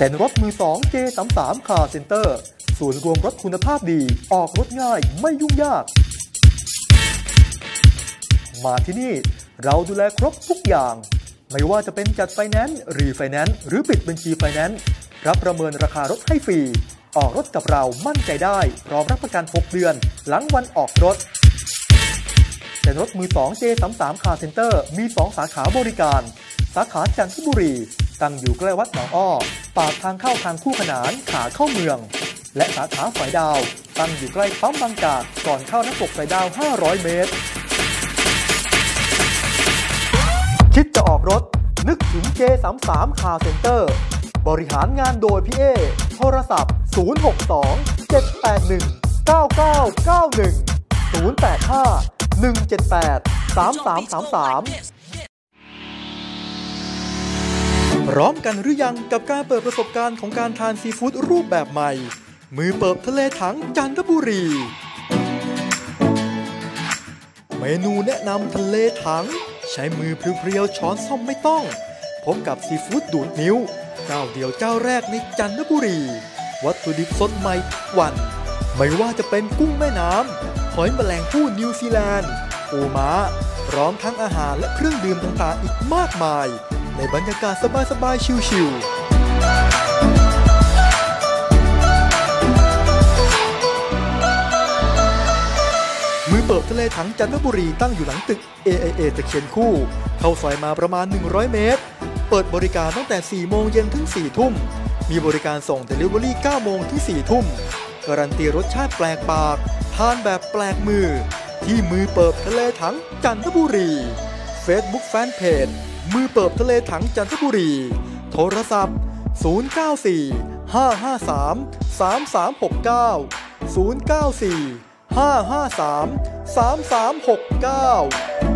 แต่รถมือ2 J33 Car Center ส่วนย์รวมรถคุณภาพดี ออกรถง่ายไม่ยุ่งยาก มาที่นี่เราดูแลครบทุกอย่าง ไม่ว่าจะเป็นจัดไฟแนนซ์รีไฟแนนซ์หรือปิดบัญชีไฟแนนซ์รับประเมินราคารถให้ฟรี ออกรถกับเรามั่นใจได้ พร้อมรับประกัน 6 เดือน หลังวันออกรถแต่รถมือ2 J33 Car Center มี 2 สาขาบริการ สาขาจันทบุรี ตั้งอยู่ใกล้วัดหนองอ้อ ปากทางเข้าทางคู่ขนานขาเข้าเมือง และสาขาฝ่ายดาว ตั้งอยู่ใกล้ปั๊มบางจากก่อนเข้าน้ำตกสายดาว 500 เมตร คิดจะออกรถ นึกถึง J33 Car Center บริหารงานโดยพี่เอ โทรศัพท์ 062 781 9991 085 178 3333 พร้อมกันหรือยังกับการเปิดประสบการณ์ของการทานซีฟู้ดรูปแบบใหม่ มือเปิบทะเลถังจันทบุรี เมนูแนะนำทะเลถัง ใช้มือเพรียวๆช้อนส้อมไม่ต้อง พบกับซีฟู้ดดูดนิ้ว เจ้าเดียวเจ้าแรกในจันทบุรี วัตถุดิบสดใหม่ทุกวัน ไม่ว่าจะเป็นกุ้งแม่น้ำหอยแมลงภู่นิวซีแลนด์ปูม้าพร้อมทั้งอาหารและเครื่องดื่มต่างๆอีกมากมาย ในบรรยากาศสบายๆ ชิลๆมือเปิบทะเลถังจันทบุรีตั้งอยู่หลังตึก AIA ตะเคียนคู่ เข้าซอยมาประมาณ 100 เมตร เปิดบริการตั้งแต่ 4 โมงเย็นถึง 4 ทุ่ม มีบริการส่ง Delivery 9 โมงถึง 4 ทุ่ม การันตีรสชาติแปลกปาก ทานแบบแปลกมือ ที่มือเปิบทะเลถังจันทบุรี Facebook Fanpage มือเปิบทะเลถังจันทบุรี โทรศัพท์ 094 553 3369 094 553 3369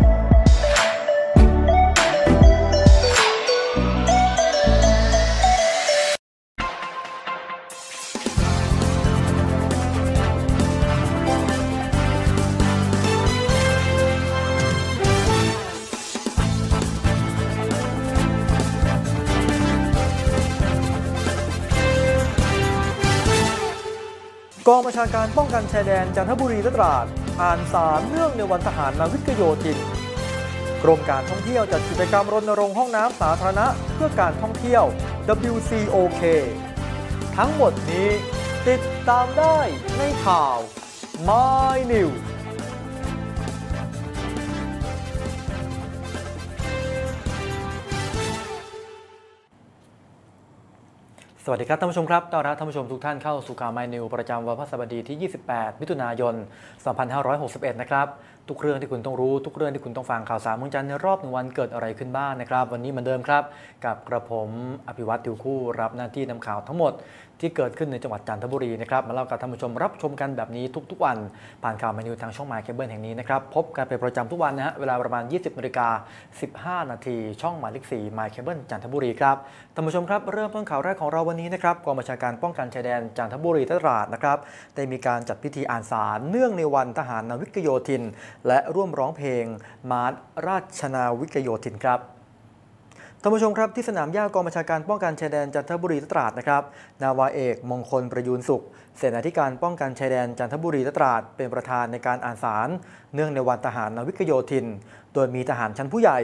กองบัญชาการป้องกันชายแดนจันทบุรีและตราด อ่านสารเรื่องในวันทหารนาวิกโยธิน กรมการท่องเที่ยวจัดกิจกรรมรณรงค์ห้องน้ำสาธารณะเพื่อการท่องเที่ยว WCOK ทั้งหมดนี้ติดตามได้ในข่าว My News สวัสดีครับท่านผู้ชมครับต้อนรับท่านผู้ชมทุกท่านเข้าสู่ข่าวไมนิวประจำวันพฤหัสบดีที่ 28 มิถุนายน 2561 นะครับ ทุกเรื่องที่คุณต้องรู้ ทุกเรื่องที่คุณต้องฟังข่าวสารเมืองจันทร์ในรอบหนึ่งวันเกิดอะไรขึ้นบ้างนะครับ วันนี้เหมือนเดิมครับ กับกระผมอภิวัตติวคู่รับหน้าที่นำข่าวทั้งหมดที่เกิดขึ้นในจังหวัดจันทบุรีนะครับมาเล่ากับท่านผู้ชมรับชมกันแบบนี้ทุกๆวัน ผ่านข่าวไมนิวทางช่องมายเคเบิลแห่งนี้นะครับพบกันเป็นประจำทุกวันนะฮะเวลาประมาณ 20นาฬิกา15 นาทีช่องหมายเลข4มายเคเบิลจันทบุรีครับท่านผู้ชมครับเริ่มต้นข่าวแรกของเราวันนี้นะครับกองบัญชาการป้องกันชายแดนจันทบุรีตราดนะครับได้มีการจัดพิธีอ่านสารเนื่องในวันทหารนาวิกโยธิน และร่วมร้องเพลงมาร์ชราชนาวิกโยธินครับ ท่านผู้ชมครับที่สนามหญ้ากองบัญชาการป้องกันชายแดนจันทบุรีตราดนะครับนาวาเอกมงคลประยูนสุข เสนาธิการป้องกันชายแดนจันทบุรีตราดเป็นประธานในการอ่านสาร เนื่องในวันทหารนาวิกโยธิน โดยมีทหารชั้นผู้ใหญ่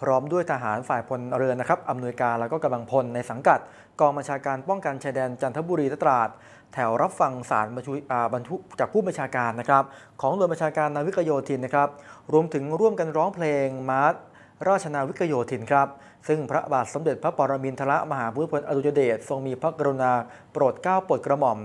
พร้อมด้วยทหารฝ่ายพลเรือนนะครับอำนวยการแล้วก็กำลังพลในสังกัด กองบัญชาการป้องกันชายแดนจันทบุรีตราดแถวรับฟังสารบรรทุจากผู้บัญชาการนะครับของหน่วยบัญชาการนาวิกโยธินนะครับรวมถึงร่วมกันร้องเพลงมาร์ชราชนาวิกโยธินครับ ซึ่งพระบาทสมเด็จพระปรมินทรมหาภูมิพลอดุลยเดชทรงมีพระกรุณาโปรดเกล้าโปรดกระหม่อม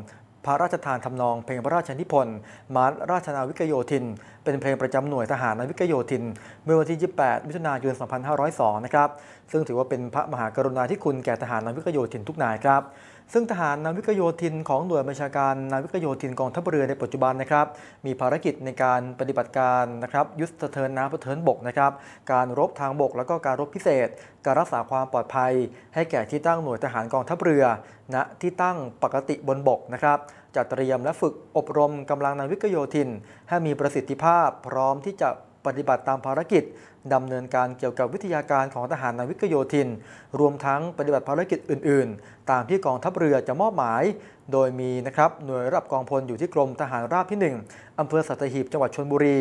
พระราชทานทำนองเพลงพระราชนิพนธ์มารราชนาวิกโยธิน เป็นเพลงประจำหน่วยทหารนาวิกโยธิน เมื่อวันที่ 28 มิถุนายน 2502 นะครับ ซึ่งถือว่าเป็นพระมหากรุณาธิคุณแก่ทหารนาวิกโยธินทุกนายครับ ซึ่งทหารนาวิกโยธินของหน่วยบัญชาการนาวิกโยธินกองทัพเรือในปัจจุบันนะครับ มีภารกิจในการปฏิบัติการนะครับ ยุทธเทินน้ำเทินบกนะครับ การรบทางบกแล้วก็การรบพิเศษ การรักษาความปลอดภัย ให้แก่ที่ตั้งหน่วยทหารกองทัพเรือ ณที่ตั้งปกติบนบกนะครับจัดเตรียมและฝึกอบรมกำลังนาวิกโยธิน ให้มีประสิทธิภาพพร้อมที่จะ ปฏิบัติตามภารกิจดำเนินการเกี่ยวกับวิทยาการของทหารนาวิกโยธิน รวมทั้งปฏิบัติภารกิจอื่น ๆ ตามที่กองทัพเรือจะมอบหมาย โดยมีนะครับหน่วยรับกองพลอยู่ที่กรมทหารราบที่ 1อำเภอสัตหีบจังหวัดชนบุรี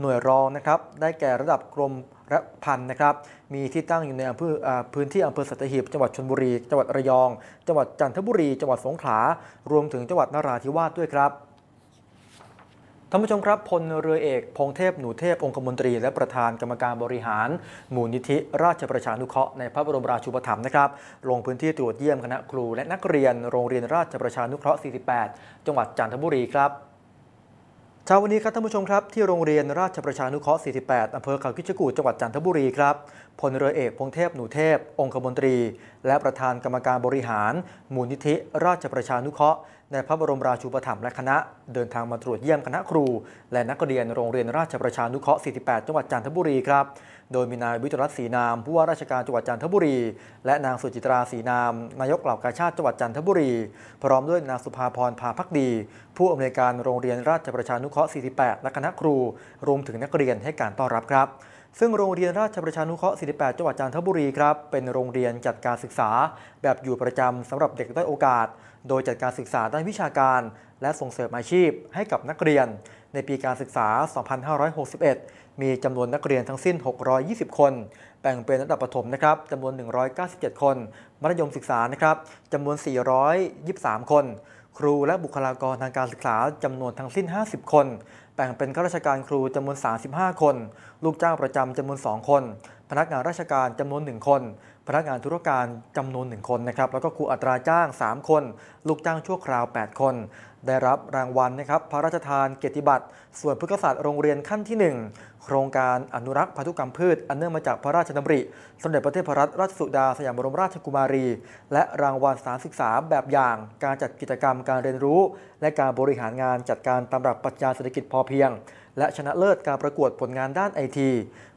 หน่วยรองนะครับได้แก่ระดับกรมระพันนะครับมีที่ตั้งอยู่ในอำเภอพื้นที่อำเภอสัตหีบจังหวัดชนบุรี จังหวัดระยอง จังหวัดจันทบุรี จังหวัดสงขลารวมถึงจังหวัดนราธิวาสด้วยครับ ท่านผู้ชมครับพลเรือเอกพงเทพหนูเทพองคมนตรี และประธานกรรมการบริหาร มูลนิธิราชประชานุเคราะห์ในพระบรมราชูปถัมภ์นะครับลงพื้นที่ตรวจเยี่ยมคณะครูและนักเรียนโรงเรียนราชประชานุเคราะห์ 48 จังหวัดจันทบุรีครับเช้าวันนี้ครับท่านผู้ชมครับที่โรงเรียนราชประชานุเคราะห์ 48 อำเภอเขาคิชกูจังหวัดจันทบุรีครับพลเรือเอกพงเทพหนูเทพ องคมนตรี และประธานกรรมการบริหาร มูลนิธิ ราชประชานุเคราะห์ ในพระบรมราชูปถัมภ์และคณะเดินทางมาตรวจเยี่ยมคณะครู และนักเรียนโรงเรียนราชประชานุเคราะห์ 48 จังหวัดจันทบุรีครับ โดยมีนายวิจรัตศรีนามผู้ว่าราชการจังหวัดจันทบุรี และนางสุจิตราศรีนาม นายกเหล่ากาชาติจังหวัดจันทบุรี พร้อมด้วยนางสุภาพรพาพักดี ผู้อำนวยการโรงเรียนราชประชานุเคราะห์ 48 และคณะครู รวมถึงนักเรียนให้การต้อนรับครับซึ่งโรงเรียนราชประชานุเคราะห์ 48 จังหวัดจันทบุรีครับ เป็นโรงเรียนจัดการศึกษา แบบอยู่ประจำสำหรับเด็กด้อยโอกาส โดยจัดการศึกษาด้านวิชาการ และส่งเสริมอาชีพให้กับนักเรียน ในปีการศึกษา 2561 มีจำนวนนักเรียนทั้งสิ้น 620 คน แบ่งเป็นระดับประถมนะครับจำนวน 197 คน มัธยมศึกษานะครับจำนวน 423 คน ครูและบุคลากรทางการศึกษาจำนวนทั้งสิ้น 50 คน แบ่งเป็นข้าราชการครูจำนวน 35 คน ลูกจ้างประจำจำนวน 2 คน พนักงานราชการจำนวน 1 คน พนักงานธุรการจำนวน 1 คนนะครับแล้วก็ครูอัตราจ้าง 3 คน ลูกจ้างชั่วคราว 8 คน ได้รับรางวัลนะครับพระราชทานเกียรติบัตรส่วนพฤกษศาสตร์โรงเรียนขั้นที่ 1 โครงการอนุรักษ์พันธุกรรมพืช อันเนื่องมาจากพระราชดำริ สมเด็จพระเทพรัตนราชสุดาสยามบรมราชกุมารี และรางวัลสารศึกษาแบบอย่าง การจัดกิจกรรมการเรียนรู้ และการบริหารงานจัดการตามหลักปรัชญาเศรษฐกิจพอเพียง และชนะเลิศการประกวดผลงานด้านไอที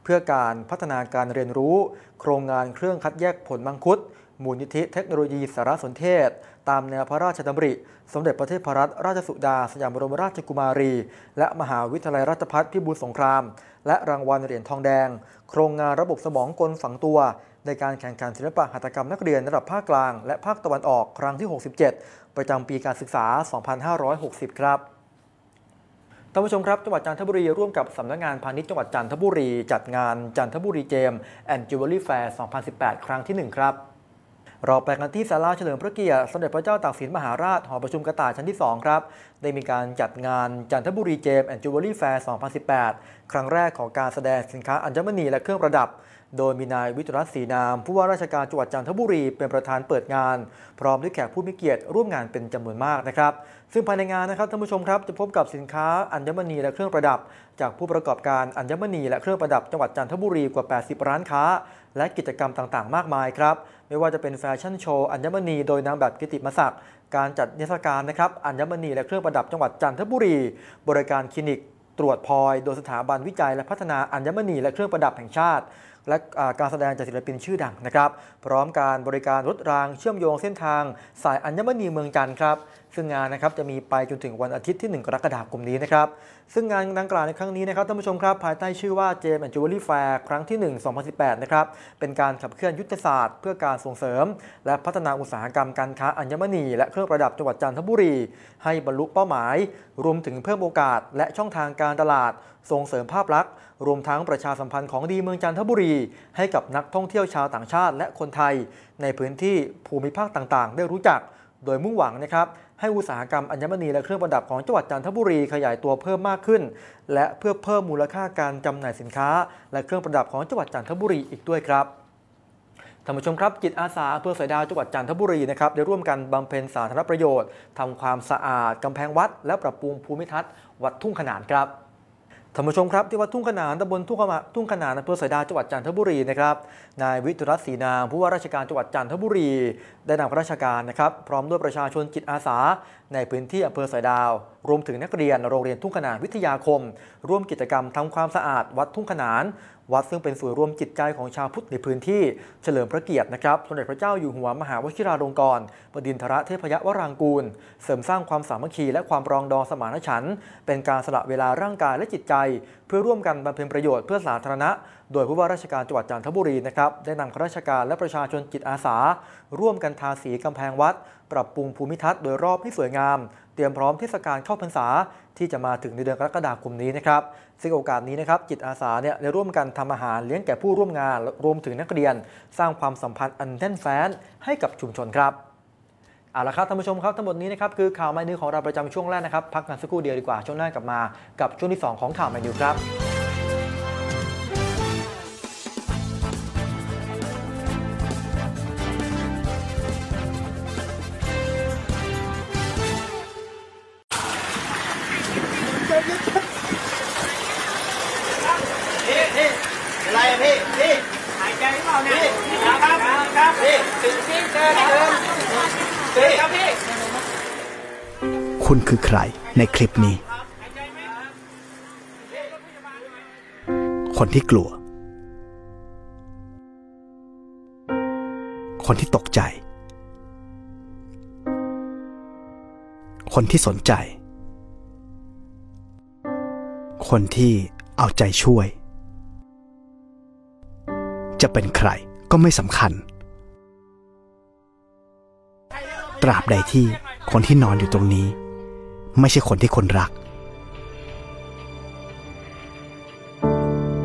เพื่อการพัฒนาการเรียนรู้ โครงงานเครื่องคัดแยกผลมังคุดมูลนิธิเทคโนโลยีสารสนเทศ ตามแนวพระราชดำริ สมเด็จพระเทพรัตนราชสุดา สยามบรมราชกุมารี และมหาวิทยาลัยราชภัฏพิบูลสงคราม และรางวัลเหรียญทองแดง โครงงานระบบสมองกลฝังตัว ในการแข่งขันศิลปะหัตถกรรมนักเรียนระดับภาคกลาง และภาคตะวันออกครั้งที่ 67 ประจำปีการศึกษา 2560 ครับ ท่านผู้ชมครับจังหวัดจันทบุรีร่วมกับสำนักงานพาณิชย์จังหวัดจันทบุรี จัดงานจันทบุรีเจมแอนด์จิวเวลรี่แฟร์ 2018 ครั้งที่ 1 ครับเราไปกันที่ศาลาเฉลิมพระเกียรติสมเด็จพระเจ้าตากสินมหาราชหอประชุมกระต่ายชั้นที่ 2 ครับ ได้มีการจัดงานจันทบุรีเจมแอนด์จิวเวลรี่แฟร์ 2018 ครั้งแรกของการแสดงสินค้าอัญมณีและเครื่องประดับ โดยมีนายวิทยรัตน์ศรีนาม ผู้ว่าราชการจังหวัดจันทบุรีเป็นประธานเปิดงาน พร้อมด้วยแขกผู้มีเกียรติร่วมงานเป็นจำนวนมากนะครับ ซึ่งภายในงานนะครับท่านผู้ชมครับจะพบกับสินค้าอัญมณีและเครื่องประดับ จากผู้ประกอบการอัญมณีและเครื่องประดับจังหวัดจันทบุรีกว่า 80 ร้านค้า และกิจกรรมต่างๆ มากมายครับไม่ว่าจะเป็นแฟชั่นโชว์อัญมณีโดยนางแบบกิติมศักดิ์การจัดนิทรรศการนะครับอัญมณีและเครื่องประดับจังหวัดจันทบุรี บริการคลินิก ตรวจพลอย โดยสถาบันวิจัยและพัฒนาอัญมณีและเครื่องประดับแห่งชาติ และการแสดงจากศิลปินชื่อดังนะครับ พร้อมการบริการรถรางเชื่อมโยงเส้นทาง สายอัญมณีเมืองจันทร์ครับซึ่งงานนะครับจะมีไปจนถึงวันอาทิตย์ที่ 1 กรกฎาคมนี้นะครับซึ่งงานดังกล่าวในครั้งนี้นะครับท่านผู้ชมครับภายใต้ชื่อว่า James and Jewelry Fair ครั้งที่ 1 2018 นะครับเป็นการขับเคลื่อนยุทธศาสตร์เพื่อการส่งเสริม และพัฒนาอุตสาหกรรมการค้าอัญมณี และเครื่องประดับจังหวัดจันทบุรี ให้บรรลุเป้าหมาย รวมถึงเพิ่มโอกาส และช่องทางการตลาด ส่งเสริมภาพลักษณ์ รวมทั้งประชาสัมพันธ์ของดีเมืองจันทบุรี ให้กับนักท่องเที่ยวชาวต่างชาติและคนไทย ในพื้นที่ภูมิภาคต่างๆ ได้รู้จัก โดยมุ่งหวังนะครับ ให้อุตสาหกรรมอัญมณีและเครื่องประดับของจังหวัดจันทบุรีขยายตัวเพิ่มมากขึ้น และเพื่อเพิ่มมูลค่าการจำหน่ายสินค้า และเครื่องประดับของจังหวัดจันทบุรีอีกด้วยครับท่านผู้ชมครับจิตอาสาอำเภอสายดาวจังหวัดจันทบุรีนะครับได้ร่วมกันบำเพ็ญสาธารณประโยชน์ทำความสะอาดกำแพงวัด และปรับปรุงภูมิทัศน์วัดทุ่งขนานครับ ท่านผู้ชมครับที่วัดทุ่งขนานตำบลทุ่งขนาทุ่งขนานอำเภอสายดาวจังหวัดจันทบุรีนะครับนายวิทยรัตน์ศรีนามผู้ว่าราชการจังหวัดจันทบุรี ได้นำข้าราชการนะครับ พร้อมด้วยประชาชนจิตอาสา ในพื้นที่อำเภอสายดาว รวมถึงนักเรียนโรงเรียนทุ่งขนานวิทยาคม ร่วมกิจกรรมทำความสะอาดวัดทุ่งขนาน วัดซึ่งเป็นศูนย์รวมจิตใจของชาวพุทธในพื้นที่เฉลิมพระเกียรตินะครับสมเด็จพระเจ้าอยู่หัวมหาวชิราลงกรณ์บดินทรเทพยวรางกูล เสริมสร้างความสามัคคีและความปรองดองสมานฉันท์เป็นการสละเวลาร่างกายและจิตใจ เพื่อร่วมกันบำเพ็ญประโยชน์เพื่อสาธารณะ โดยผู้ว่าราชการจังหวัดจันทบุรีนะครับได้นำข้าราชการและประชาชนจิตอาสา ร่วมกันทาสีกำแพงวัด ปรับปรุงภูมิทัศน์โดยรอบให้สวยงาม เตรียมพร้อมเทศกาลเข้าพรรษา ที่จะมาถึงในเดือนกรกฎาคมนี้นะครับซึ่งโอกาสนี้นะครับจิตอาสาเนี่ยได้ร่วมกันทำอาหารเลี้ยงแก่ผู้ร่วมงานรวมถึงนักเรียน สร้างความสัมพันธ์อันแน่นแฟ้นให้กับชุมชนครับเอาละครับท่านผู้ชมครับทั้งหมดนี้นะครับคือข่าวไมนิวของเราประจำช่วงแรกนะครับพักกันสักครู่เดียวดีกว่าช่วงหน้ากลับมา กับช่วงที่ 2 ของข่าวไมนิวครับ ใครในคลิปนี้ คนที่กลัว คนที่ตกใจ คนที่สนใจ คนที่เอาใจช่วย จะเป็นใครก็ไม่สำคัญ ตราบใดที่คนที่นอนอยู่ตรงนี้ ไม่ใช่คนที่คนรัก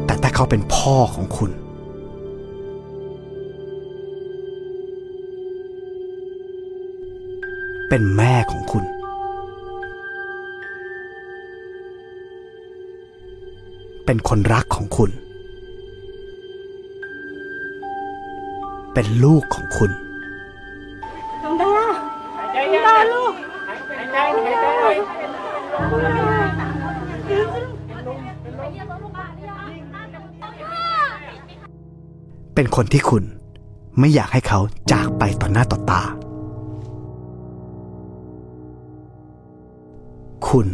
แต่ถ้าเขาเป็นพ่อของคุณ เป็นแม่ของคุณ เป็นคนรักของคุณ เป็นลูกของคุณ เป็นคนที่คุณไม่อยากให้เขาจากไปต่อหน้าต่อตา คุณ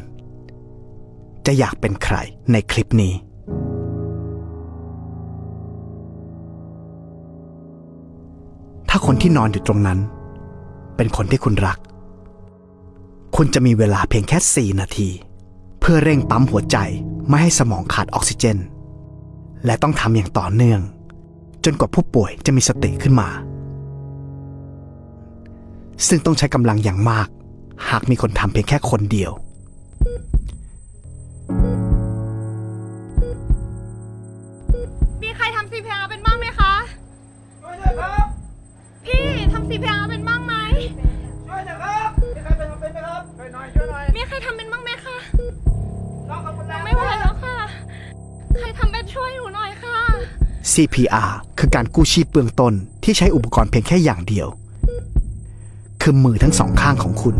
จะอยากเป็นใครในคลิปนี้ ถ้าคนที่นอนอยู่ตรงนั้น เป็นคนที่คุณรัก คุณจะมีเวลาเพียงแค่ 4 นาที พื่อเร่งปั๊มหัวใจไม่ให้สมองขาดออกซิเจน และต้องทำอย่างต่อเนื่อง จนกว่าผู้ป่วยจะมีสติขึ้นมา ซึ่งต้องใช้กำลังอย่างมาก หากมีคนทำเพียงแค่คนเดียว มีใครทำ CPR เป็นบ้างไหมคะช่วยหน่อยครับ พี่ทำ CPR เป็นบ้างไหมช่วยหน่อยครับ มีใครเป็นทำเป็นไหมครับช่วยหน่อยช่วยหน่อยมีใครทำเป็นบ้าง ช่วยหนูหน่อยค่ะ CPR คือการกู้ชีพเบื้องต้นที่ใช้อุปกรณ์เพียงแค่อย่างเดียว คือมือทั้งสองข้างของคุณ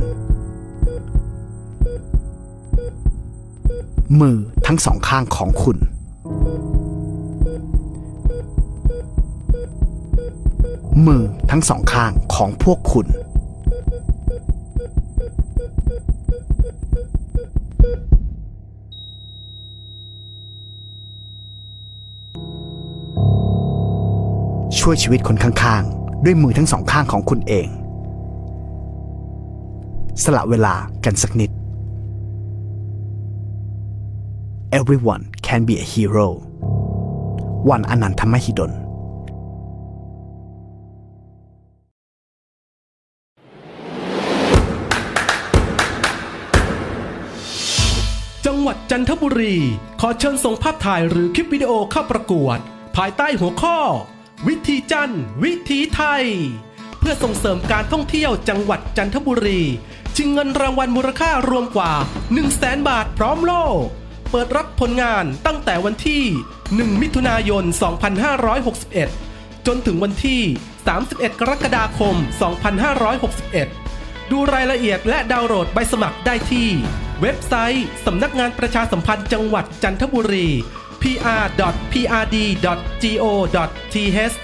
มือทั้งสองข้างของคุณ มือทั้งสองข้างของพวกคุณ ช่วยชีวิตคนข้างๆ ด้วยมือทั้งสองข้างของคุณเอง สละเวลากันสักนิด Everyone can be a hero วันอนันทมหิดลจังหวัดจันทบุรี ขอเชิญส่งภาพถ่ายหรือคลิปวิดีโอเข้าประกวด ภายใต้หัวข้อ วิธีจันทร์วิถีไทย เพื่อส่งเสริมการท่องเที่ยวจังหวัดจันทบุรีชิงเงินรางวัลมูลค่ารวมกว่า 1 0 0 0 0แบาทพร้อมโล่เปิดรับผลงานตั้งแต่วันที่ 1 มิถุนายน 2561 จนถึงวันที่ 31 กรกฎาคม 2561 ดูรายละเอียดและดาวน์โหลดใบสมัครได้ที่ เว็บไซต์สำนักงานประชาสัมพันธ์จังหวัดจันทบุรี pr.prd.go.th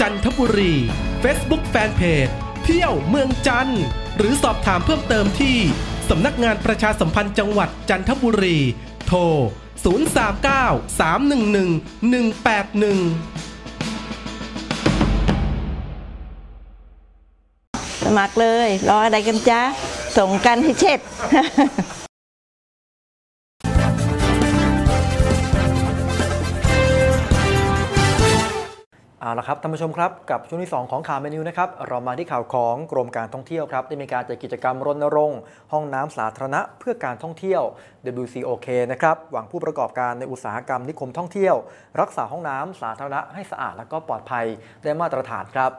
จันทบุรี Facebook Fanpage เที่ยวเมืองจันทร์หรือสอบถามเพิ่มเติมที่สำนักงานประชาสัมพันธ์จังหวัดจันทบุรี โทร 039311181สมัครเลย รออะไรกันจ๊ะส่งกันให้เช็ด เอาละครับท่านผู้ชมครับ กับช่วงที่ 2 ของข่าวเมนิวนะครับเรามาที่ข่าวของกรมการท่องเที่ยวครับได้มีการจัดกิจกรรมรณรงค์ ห้องน้ำสาธารณะเพื่อการท่องเที่ยว WCOK นะครับหวังผู้ประกอบการในอุตสาหกรรมนิคมท่องเที่ยว รักษาห้องน้ำสาธารณะให้สะอาดและก็ปลอดภัยได้มาตรฐานครับ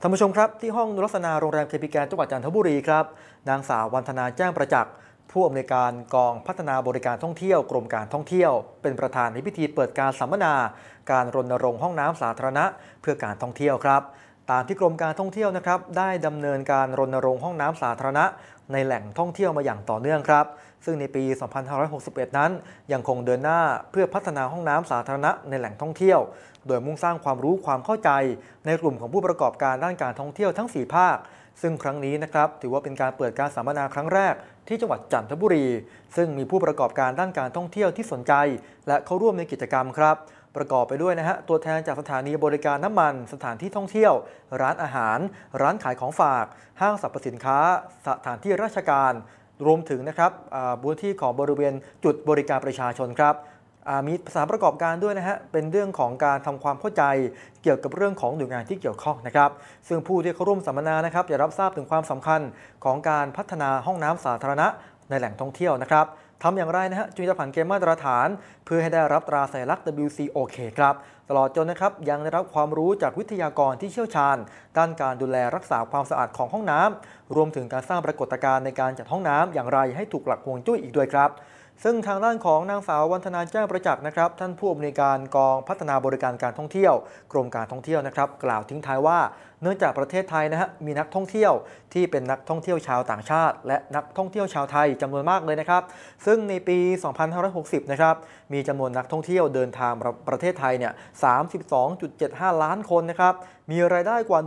ท่านผู้ชมครับที่ห้องนุรักษณาโรงแรมเคปิแกนจังหวัดจันทบุรีครับนางสาววันธนาแจ้งประจักษ์ ผู้อำนวยการกองพัฒนาบริการท่องเที่ยวกรมการท่องเที่ยว เป็นประธานในพิธีเปิดการสัมมนา การรณรงค์ห้องน้ำสาธารณะ เพื่อการท่องเที่ยวครับ ตามที่กรมการท่องเที่ยวนะครับ ได้ดำเนินการรณรงค์ห้องน้ำสาธารณะ ในแหล่งท่องเที่ยวมาอย่างต่อเนื่องครับ ซึ่งในปี 2561 นั้น ยังคงเดินหน้าเพื่อพัฒนาห้องน้ำสาธารณะในแหล่งท่องเที่ยว โดยมุ่งสร้างความรู้ความเข้าใจ ในกลุ่มของผู้ประกอบการด้านการท่องเที่ยวทั้ง 4 ภาค ซึ่งครั้งนี้นะครับถือว่าเป็นการเปิดการสัมมนาครั้งแรกที่จังหวัดจันทบุรี ซึ่งมีผู้ประกอบการด้านการท่องเที่ยวที่สนใจ และเข้าร่วมในกิจกรรมครับ ประกอบไปด้วยนะฮะตัวแทนจากสถานีบริการน้ำมัน สถานที่ท่องเที่ยว ร้านอาหาร ร้านขายของฝาก ห้างสรรพสินค้า สถานที่ราชการ รวมถึงนะครับบูธที่ของบริเวณจุดบริการประชาชนครับ มีสถาประกอบการด้วยนะฮะ เป็นเรื่องของการทำความเข้าใจเกี่ยวกับเรื่องของหน่วยงานที่เกี่ยวข้องนะครับ ซึ่งผู้ที่เข้าร่วมสัมมนานะครับจะรับทราบถึงความสำคัญของการพัฒนาห้องน้ำสาธารณะในแหล่งท่องเที่ยวนะครับทำอย่างไรนะฮะจึงจะผ่านเกณฑ์มาตรฐาน เพื่อให้ได้รับตราสัญลักษณ์ WCOK ครับ ตลอดจนนะครับยังได้รับความรู้จากวิทยากรที่เชี่ยวชาญ ด้านการดูแลรักษาความสะอาดของห้องน้ำรวมถึงการสร้างปรากฏการณ์ในการจัดห้องน้ำอย่างไรให้ถูกหลักฮวงจุ้ยอีกด้วยครับ ซึ่งทางด้านของนางสาววันธนาแจ้งประจักษ์นะครับ ท่านผู้อำนวยการกองพัฒนาบริการการท่องเที่ยว กรมการท่องเที่ยวนะครับ กล่าวทิ้งท้ายว่าเนื่องจากประเทศไทยนะฮะมีนักท่องเที่ยวที่เป็นนักท่องเที่ยวชาวต่างชาติ และนักท่องเที่ยวชาวไทยจำนวนมากเลยนะครับ ซึ่งในปี 2560 นะครับมีจำนวนนักท่องเที่ยวเดินทางประเทศไทยเนี่ย 32.75 ล้านคนนะครับมีรายได้กว่า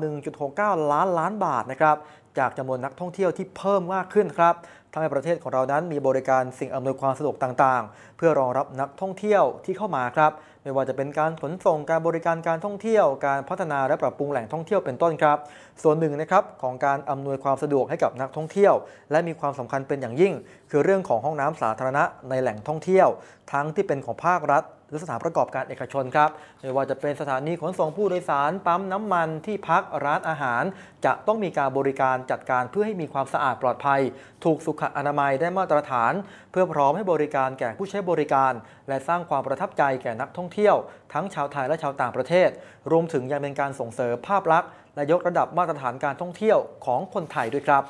1.69 ล้านล้านบาทนะครับจากจำนวนนักท่องเที่ยวที่เพิ่มมากขึ้นครับ ทำให้ประเทศของเรานั้นมีบริการสิ่งอำนวยความสะดวกต่างๆ เพื่อรองรับนักท่องเที่ยวที่เข้ามาครับ ไม่ว่าจะเป็นการขนส่งการบริการการท่องเที่ยว การพัฒนาและปรับปรุงแหล่งท่องเที่ยวเป็นต้นครับ ส่วนหนึ่งนะครับของการอำนวยความสะดวกให้กับนักท่องเที่ยว และมีความสำคัญเป็นอย่างยิ่ง คือเรื่องของห้องน้ำสาธารณะในแหล่งท่องเที่ยว ทั้งที่เป็นของภาครัฐ หรือสถานประกอบการเอกชนครับไม่ว่าจะเป็นสถานีขนส่งผู้โดยสารปั๊มน้ำมันที่พักร้านอาหาร จะต้องมีการบริการจัดการเพื่อให้มีความสะอาดปลอดภัย ถูกสุขอนามัยได้มาตรฐาน เพื่อพร้อมให้บริการแก่ผู้ใช้บริการ และสร้างความประทับใจแก่นักท่องเที่ยว ทั้งชาวไทยและชาวต่างประเทศ รวมถึงยังเป็นการส่งเสริมภาพลักษณ์และยกระดับมาตรฐานการท่องเที่ยวของคนไทยด้วยครับ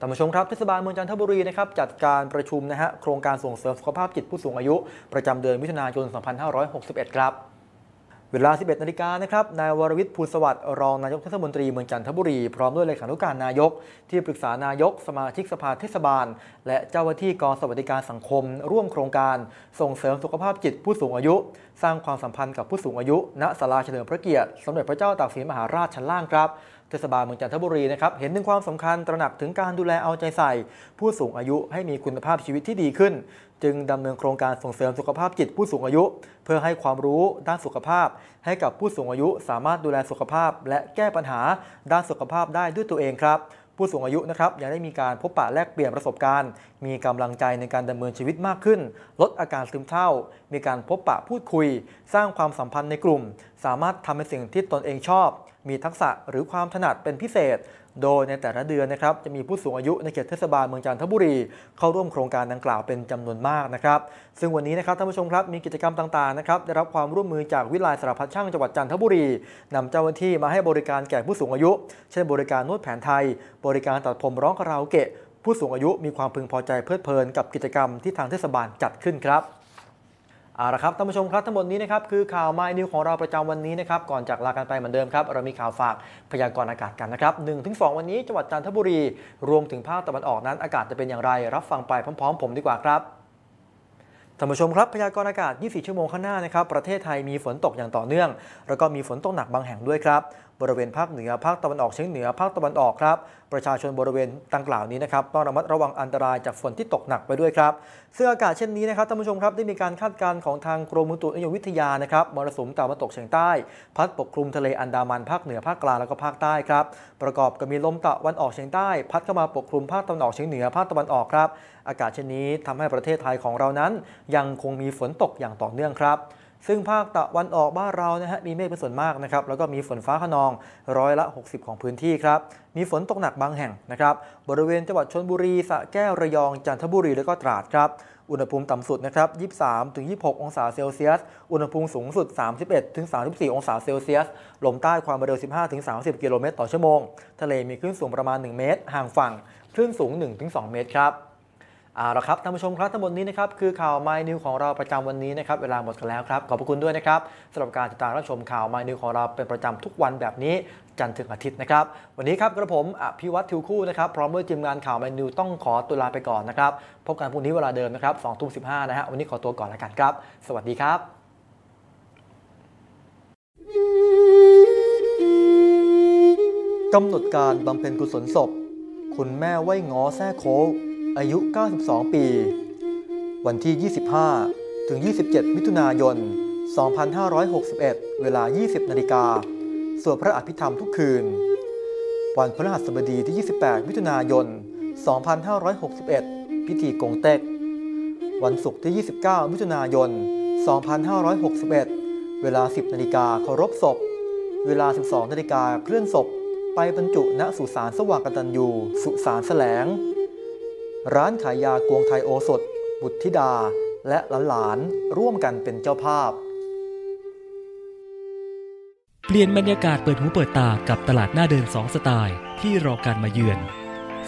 ท่านผู้ชมครับเทศบาลเมืองจันทบุรีนะครับจัดการประชุมนะฮะโครงการส่งเสริมสุขภาพจิตผู้สูงอายุ ประจำเดือนมิถุนายน 2561 ครับ เวลา 11 นาฬิกานะครับนายวรวิทย์ภูลสวัสดิ์รองนายกเทศมนตรีเมืองจันทบุรี พร้อมด้วยเลขานุการนายก ที่ปรึกษานายก สมาชิกสภาเทศบาล และเจ้าหน้าที่กองสวัสดิการสังคม ร่วมโครงการ ส่งเสริมสุขภาพจิตผู้สูงอายุ สร้างความสัมพันธ์กับผู้สูงอายุ ณศาลาเฉลิมพระเกียรติสมเด็จพระเจ้าตากสินมหาราชชั้นล่างครับ เทศบาลเมืองจันทบุรีนะครับเห็นถึงความสำคัญตระหนักถึงการดูแลเอาใจใส่ ผู้สูงอายุให้มีคุณภาพชีวิตที่ดีขึ้น จึงดำเนินโครงการส่งเสริมสุขภาพจิตผู้สูงอายุ เพื่อให้ความรู้ด้านสุขภาพ ให้กับผู้สูงอายุสามารถดูแลสุขภาพ และแก้ปัญหาด้านสุขภาพได้ด้วยตัวเองครับ ผู้สูงอายุนะครับยังได้มีการพบปะแลกเปลี่ยนประสบการณ์ มีกำลังใจในการดำเนินชีวิตมากขึ้น ลดอาการซึมเศร้า มีการพบปะพูดคุย สร้างความสัมพันธ์ในกลุ่ม สามารถทำในสิ่งที่ตนเองชอบ มีทักษะหรือความถนัดเป็นพิเศษ โดยในแต่ละเดือนนะครับจะมีผู้สูงอายุในเขตเทศบาลเมืองจันทบุรี เข้าร่วมโครงการดังกล่าวเป็นจำนวนมากนะครับซึ่งวันนี้นะครับท่านผู้ชมครับมีกิจกรรมต่างๆนะครับได้รับความร่วมมือจากวิไลสารพัดช่างจังหวัดจันทบุรีนำเจ้าหน้าที่มาให้บริการแก่ผู้สูงอายุ เช่นบริการนวดแผนไทย บริการตัดผมร้องคาราโอเกะผู้สูงอายุมีความพึงพอใจเพลิดเพลินกับกิจกรรมที่ทางเทศบาลจัดขึ้นครับ เอาละครับท่านผู้ชมครับทั้งหมดนี้นะครับคือข่าวไมนิวของเราประจำวันนี้นะครับก่อนจากลากันไปเหมือนเดิมครับเรามีข่าวฝากพยากรณ์อากาศกันนะครับ1-2วันนี้จังหวัดจันทบุรี รวมถึงภาคตะวันออกนั้นอากาศจะเป็นอย่างไร รับฟังไปพร้อม ๆ ผมดีกว่าครับท่านผู้ชมครับพยากรณ์อากาศ 24 ชั่วโมงข้างหน้านะครับ ประเทศไทยมีฝนตกอย่างต่อเนื่อง แล้วก็มีฝนตกหนักบางแห่งด้วยครับ บริเวณภาคเหนือภาคตะวันออกเฉียงเหนือภาคตะวันออกครับ ประชาชนบริเวณดังกล่าวนี้นะครับต้องระมัดระวังอันตรายจากฝนที่ตกหนักไปด้วยครับซึ่งอากาศเช่นนี้นะครับท่านผู้ชมครับได้มีการคาดการณ์ของทางกรมอุตุนิยมวิทยานะครับมรสุมตะวันตกเฉียงใต้ พัดปกคลุมทะเลอันดามันภาคเหนือภาคกลางแล้วก็ภาคใต้ครับประกอบกับมีลมตะวันออกเฉียงใต้ พัดเข้ามาปกคลุมภาคตะวันออกเฉียงเหนือภาคตะวันออกครับ อากาศเช่นนี้ทำให้ประเทศไทยของเรานั้น ยังคงมีฝนตกอย่างต่อเนื่องครับ ซึ่งภาคตะวันออกบ้านเรานะฮะมีเมฆเป็นส่วนมากนะครับแล้วก็มีฝนฟ้าขนองร้อยละ 60 ของพื้นที่ครับมีฝนตกหนักบางแห่งนะครับบริเวณจังหวัดชนบุรีสระแก้วระยองจันทบุรีแล้วก็ตราดครับอุณหภูมิต่ำสุดนะครับ 23ถึง26 องศาเซลเซียส อุณหภูมิสูงสุด 31ถึง34 องศาเซลเซียส ลมใต้ความเร็ว 15ถึง30 กิโลเมตรต่อชั่วโมง ทะเลมีคลื่นสูงประมาณ 1 เมตร ห่างฝั่ง คลื่นสูง 1-2 เมตรครับ เอาละครับท่านผู้ชมครับทั้งหมดนี้นะครับคือข่าว My New ของเราประจำวันนี้นะครับเวลาหมดกันแล้วครับขอบพระคุณด้วยนะครับสำหรับการติดตามรับชมข่าว My New ของเราเป็นประจำทุกวันแบบนี้จันทร์ถึงอาทิตย์นะครับวันนี้ครับกระผมอภิวัตทิวคู่นะครับพร้อมด้วยทีมงานข่าว My New ต้องขอตัวลาไปก่อนนะครับพบกันพรุ่งนี้เวลาเดิมนะครับ2ทุ่ม15นะฮะวันนี้ขอตัวก่อนล้วกันครับ สวัสดีครับ กำหนดการบำเพ็ญกุศลศพ คุณแม่ไว้ง้อแซ่โค้ อายุ 92 ปี วันที่ 25 ถึง 27 มิถุนายน 2561 เวลา 20 นาฬิกา สวดพระอภิธรรมทุกคืน วันพฤหัสบดีที่ 28 มิถุนายน 2561 พิธีกงเต็ก วันศุกร์ที่ 29 มิถุนายน 2561 เวลา 10 นาฬิกาเคารพศพ เวลา 12 นาฬิกาเคลื่อนศพ ไปบรรจุณสุสานสว่างกตัญญู สุสานแสลง ร้านขายยากวงไทยโอสถ บุตรธิดา และหลานๆร่วมกันเป็นเจ้าภาพ เปลี่ยนบรรยากาศเปิดหูเปิดตากับตลาดหน้าเดิน2สไตล์ที่รอการมาเยือน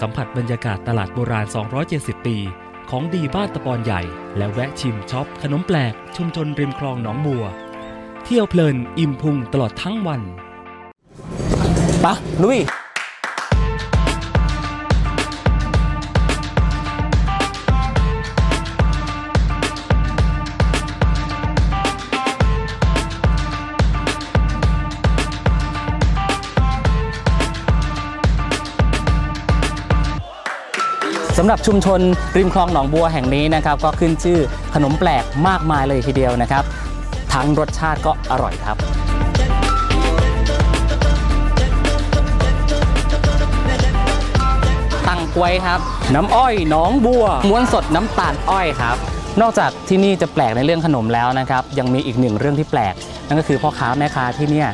สัมผัสบรรยากาศตลาดโบราณ 270 ปี ของดีบ้านตะปอนใหญ่ และแวะชิมช็อปขนมแปลก ชุมชนริมคลองหนองบัว เที่ยวเพลินอิ่มพุงตลอดทั้งวันปะลุย สำหรับชุมชนริมคลองหนองบัวแห่งนี้นะครับก็ขึ้นชื่อขนมแปลกมากมายเลยทีเดียวนะครับ ทั้งรสชาติก็อร่อยครับตังกวยครับ น้ำอ้อยหนองบัวม้วนสดน้ำตาลอ้อยครับ นอกจากที่นี่จะแปลกในเรื่องขนมแล้วนะครับ ยังมีอีกหนึ่งเรื่องที่แปลก นั่นก็คือพ่อค้าแม่ค้าที่เนี่ย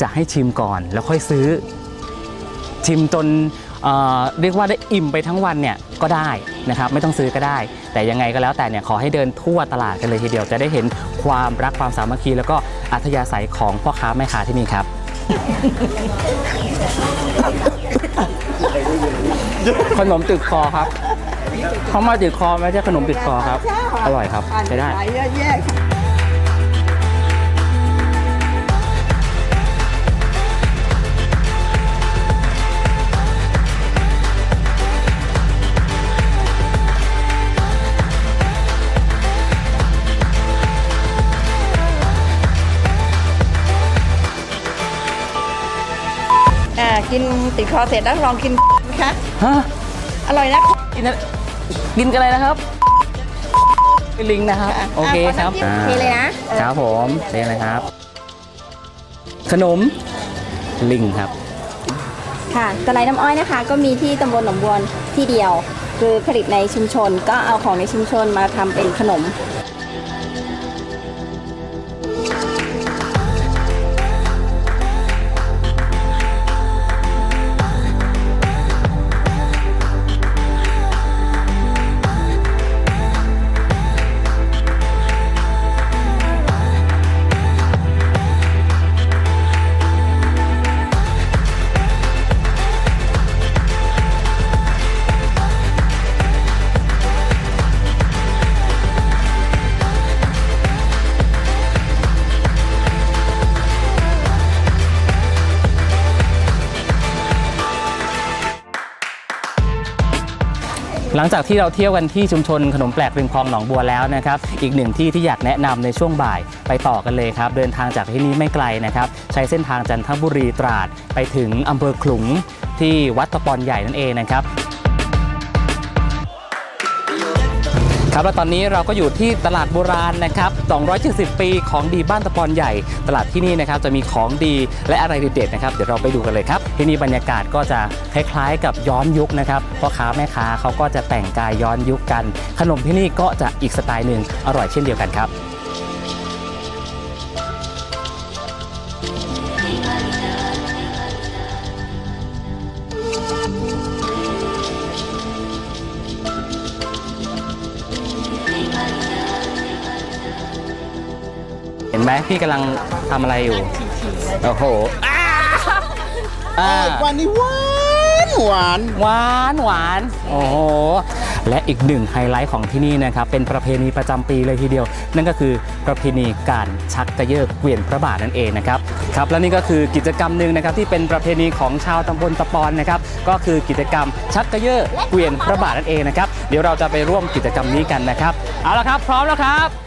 จะให้ชิมก่อนแล้วค่อยซื้อ ชิมจน เเรียกว่าได้อิ่มไปทั้งวันเนี่ยก็ได้นะครับไม่ต้องซื้อก็ได้ แต่ยังไงก็แล้วแต่เนี่ยขอให้เดินทั่วตลาดกันเลยทีเดียวจะได้เห็นความรักความสามัคคี แล้วก็อัธยาศัยของพ่อค้าแม่ค้าที่นี่ครับขนมติดคอครับเขามาติดคอไม่ใช่ขนมติดคอครับ อร่อยครับใช้ได้ กินติดคอเสร็จแล้วลองกินนะคะฮะอร่อยนะกินอะไรกินกันเลยนะครับลิงนะครับอะโอเคครับอะขอน้ำจิ้มเทเลยนะครับผมเทเลยครับ ขนมลิงครับ ค่ะตะไลน้ำอ้อยนะคะ ก็มีที่ตำบลหนองบัวที่เดียว คือผลิตในชุมชนก็เอาของในชุมชนมาทำเป็นขนม หลังจากที่เราเที่ยวกันที่ชุมชนขนมแปลกริมคลองหนองบัวแล้วนะครับอีกหนึ่งที่ที่อยากแนะนำในช่วงบ่ายไปต่อกันเลยครับ เดินทางจากที่นี้ไม่ไกลนะครับใช้เส้นทางจันทบุรีตราด ไปถึงอำเภอขลุงที่วัดตะปอนใหญ่นั่นเองนะครับ ครับและตอนนี้เราก็อยู่ที่ตลาดโบราณนะครับ 270 ปีของดีบ้านตะปอนใหญ่ ตลาดที่นี่นะครับจะมีของดีและอะไรเด็ดๆนะครับ เดี๋ยวเราไปดูกันเลยครับ ที่นี่บรรยากาศก็จะคล้ายๆ กับย้อนยุคนะครับ พ่อค้าแม่ค้าเขาก็จะแต่งกายย้อนยุคกัน ขนมที่นี่ก็จะอีกสไตล์หนึ่งอร่อยเช่นเดียวกันครับ ไหมพี่กำลังทำอะไรอยู่ โอ้โหอ้าอ่าวันนี้หวานหวานหวานหวานโอ้โห และอีกหนึ่งไฮไลท์ของที่นี่นะครับ เป็นประเพณีประจำปีเลยทีเดียว นั่นก็คือประเพณีการชักกระเยาะเกวียนพระบาทนั่นเองนะครับครับ และนี่ก็คือกิจกรรมหนึ่งนะครับที่เป็นประเพณีของชาวตำบลตะปอนนะครับ ก็คือกิจกรรมชักกระเยาะเกวียนพระบาทนั่นเองนะครับ เดี๋ยวเราจะไปร่วมกิจกรรมนี้กันนะครับ เอาละครับ พร้อมแล้วครับ